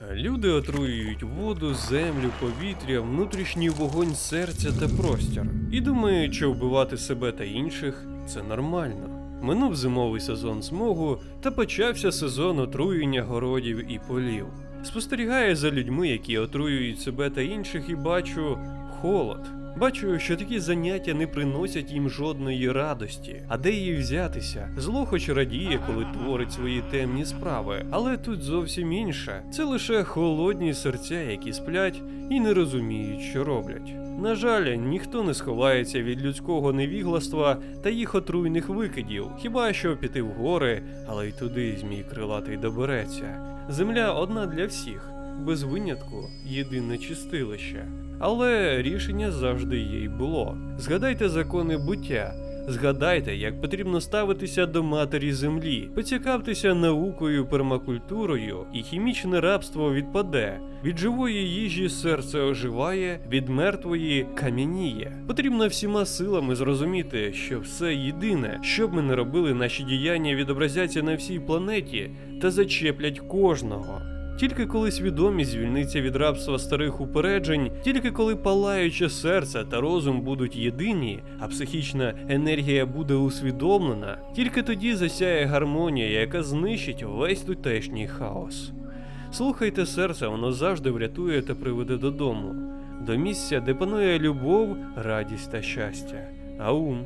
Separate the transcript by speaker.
Speaker 1: Люди отруюють воду, землю, повітря, внутрішній вогонь серця та простір. І думають, що вбивати себе та інших це нормально. Минув зимовий сезон смогу та почався сезон отруєння городів і полів. Спостерігаю за людьми, які отруюють себе та інших, і бачу холод. Бачу, що такі заняття не приносять їм жодної радості. А де її взятися? Зло хоч радіє, коли творить свої темні справи, але тут зовсім інше. Це лише холодні серця, які сплять і не розуміють, що роблять. На жаль, ніхто не сховається від людського невігластва та їх отруйних викидів, хіба що піти в гори, але й туди змій крилатий добереться. Земля одна для всіх, без винятку єдине чистилище. Але рішення завжди є й було. Згадайте закони буття. Згадайте, як потрібно ставитися до матері землі, поцікавтеся наукою, пермакультурою, і хімічне рабство відпаде. Від живої їжі серце оживає, від мертвої кам'яніє. Потрібно всіма силами зрозуміти, що все єдине, що б ми не робили, наші діяння відобразяться на всій планеті та зачеплять кожного. Тільки коли свідомість звільниться від рабства старих упереджень, тільки коли палаюче серце та розум будуть єдині, а психічна енергія буде усвідомлена, тільки тоді засяє гармонія, яка знищить весь тутешній хаос. Слухайте серце, воно завжди врятує та приведе додому, до місця, де панує любов, радість та щастя. Аум.